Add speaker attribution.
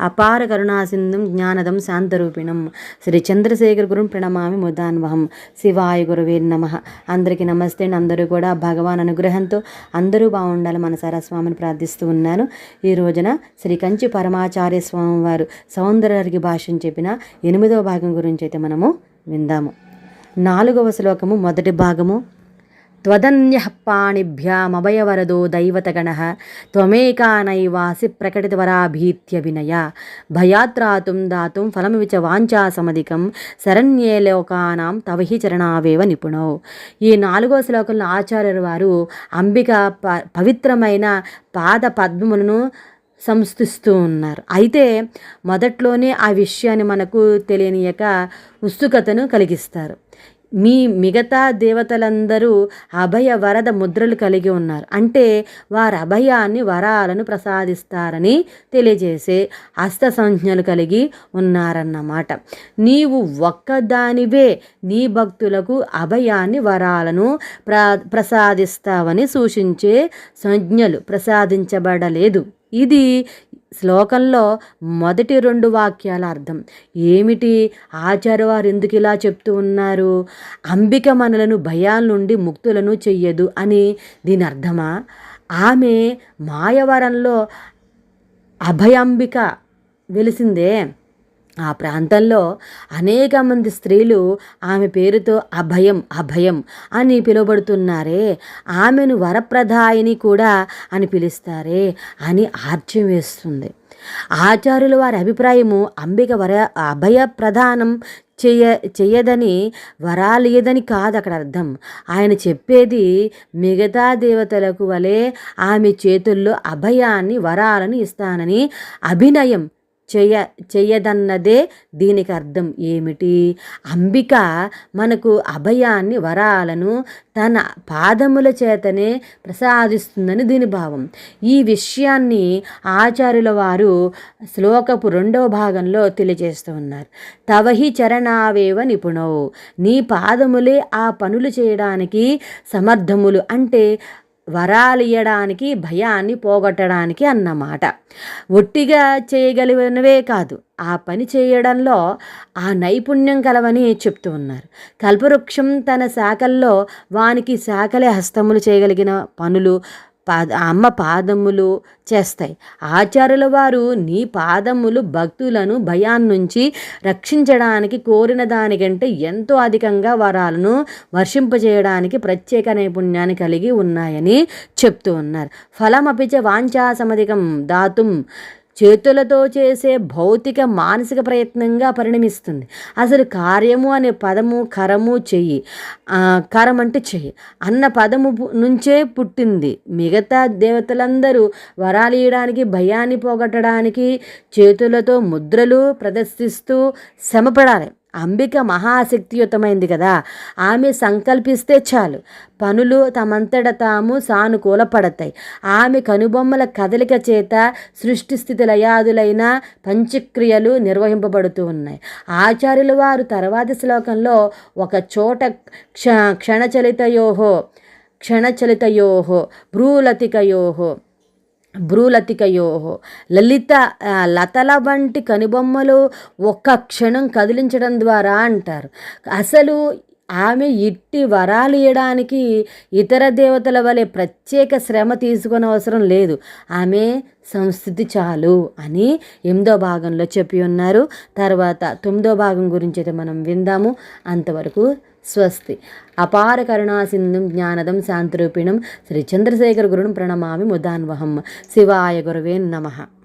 Speaker 1: అపార కరుణాసింధుం జ్ఞానదం శాంతరూపిణం. శ్రీ చంద్రశేఖర్ గురుం ప్రణమామి ముదాన్వహం. శివాయ గురువే నమ. అందరికీ నమస్తే. అండి అందరూ కూడా భగవాన్ అనుగ్రహంతో అందరూ బాగుండాలి మన సరస్వామిని ప్రార్థిస్తూ ఉన్నాను. ఈ రోజున శ్రీ కంచి పరమాచార్య స్వామి వారు సౌందర్యకి భాషను చెప్పిన ఎనిమిదవ భాగం గురించి అయితే మనము విందాము. నాలుగవ శ్లోకము మొదటి భాగము. త్వదన్య పాణిభ్యామభయవరదో దైవతగణ త్వమేకానైవాసి ప్రకటితవరాభీత్య వినయ భయాత్రాతుం దాతుం ఫలమివిచ వాంఛాసమధికం వాంఛా సమధికం శరణ్యే లోకానాం తవహి చరణావేవ నిపుణో ఈ నాలుగో శ్లోకంలో ఆచార్యులు వారు అంబిక ప పవిత్రమైన పాద పద్మములను సంస్థిస్తూ ఉన్నారు. అయితే మొదట్లోనే ఆ విషయాన్ని మనకు తెలియనియక ఉత్సుకతను కలిగిస్తారు. మీ మిగతా దేవతలందరూ అభయ వరద ముద్రలు కలిగి ఉన్నారు. అంటే వారు అభయాన్ని వరాలను ప్రసాదిస్తారని తెలియజేసే హస్త సంజ్ఞలు కలిగి ఉన్నారన్నమాట. నీవు ఒక్కదానివే నీ భక్తులకు అభయాన్ని వరాలను ప్ర ప్రసాదిస్తావని సూచించే సంజ్ఞలు ప్రసాదించబడలేదు. ఇది శ్లోకంలో మొదటి రెండు వాక్యాల అర్థం. ఏమిటి? ఆచార్యవారు ఎందుకు ఇలా చెప్తూ ఉన్నారు? అంబిక మనలను భయాల నుండి ముక్తులను చెయ్యదు అని దీని అర్థమా? ఆమె మాయవరంలో అభయాంబిక వెలిసిందే. ఆ ప్రాంతంలో అనేక మంది స్త్రీలు ఆమె పేరుతో అభయం అభయం అని పిలువబడుతున్నారే. ఆమెను వరప్రదాయిని కూడా అని పిలుస్తారే అని ఆర్చ్యం వేస్తుంది. ఆచార్యుల వారి అభిప్రాయము అంబిక వర అభయ ప్రధానం చెయ్య చెయ్యదని వరాలియదని కాదు అక్కడ అర్థం. ఆయన చెప్పేది మిగతా దేవతలకు వలె ఆమె చేతుల్లో అభయాన్ని వరాలను ఇస్తానని అభినయం చెయ్య చెయ్యదన్నదే దీనికి అర్థం ఏమిటి? అంబిక మనకు అభయాన్ని వరాలను తన పాదముల చేతనే ప్రసాదిస్తుందని దీని భావం. ఈ విషయాన్ని ఆచార్యుల వారు శ్లోకపు రెండవ భాగంలో తెలియజేస్తూ ఉన్నారు. తవహి చరణావేవ నిపుణవు నీ పాదములే ఆ పనులు చేయడానికి సమర్థములు. అంటే వరాలియడానికి భయాన్ని పోగొట్టడానికి అన్నమాట. ఒట్టిగా చేయగలిగినవే కాదు ఆ పని చేయడంలో ఆ నైపుణ్యం కలవని చెప్తూ ఉన్నారు. కల్పవృక్షం తన శాఖల్లో వానికి శాఖలే హస్తములు చేయగలిగిన పనులు పాద అమ్మ పాదములు చేస్తాయి. ఆచార్యుల వారు నీ పాదములు భక్తులను భయాన్నించి రక్షించడానికి కోరిన దానికంటే ఎంతో అధికంగా వరాలను వర్షింపజేయడానికి ప్రత్యేక నైపుణ్యాన్ని కలిగి ఉన్నాయని చెప్తూ ఉన్నారు. ఫలమపిచ వాంఛాసమధికం దాతుం చేతులతో చేసే భౌతిక మానసిక ప్రయత్నంగా పరిణమిస్తుంది. అసలు కార్యము అనే పదము కరము చెయ్యి. కరం అంటే చెయ్యి. అన్న పదము నుంచే పుట్టింది. మిగతా దేవతలందరూ వరాలీయడానికి భయాన్ని పోగొట్టడానికి చేతులతో ముద్రలు ప్రదర్శిస్తూ శ్రమపడాలి. అంబిక మహాశక్తియుతమైంది కదా. ఆమె సంకల్పిస్తే చాలు. పనులు తమంతట తాము సానుకూల పడతాయి ఆమె కనుబొమ్మల కదలిక చేత సృష్టి స్థితి లయాదులైన పంచక్రియలు నిర్వహింపబడుతూ ఉన్నాయి. ఆచార్యుల వారు తర్వాతి శ్లోకంలో ఒక చోట క్ష క్షణచలితయోహో క్షణచలితయోహో భ్రూలతికయోహో భ్రూలతికయో. లలిత లతల వంటి కనుబొమ్మలు ఒక్క క్షణం కదిలించడం ద్వారా అంటారు. అసలు ఆమె ఇట్టి వరాలు ఇవ్వడానికి ఇతర దేవతల వలె ప్రత్యేక శ్రమ తీసుకునే అవసరం లేదు. ఆమె సంస్థితి చాలు అని ఎనిమిదో భాగంలో చెప్పి ఉన్నారు. తర్వాత తొమ్మిదో భాగం గురించి అయితే మనం విందాము. అంతవరకు స్వస్తి. అపార కరుణాసింధుం జ్ఞానదం శాంతిరూపిణం శ్రీ చంద్రశేఖర గురును ప్రణమామి ముదాన్వహం. శివాయ గురవే నమః.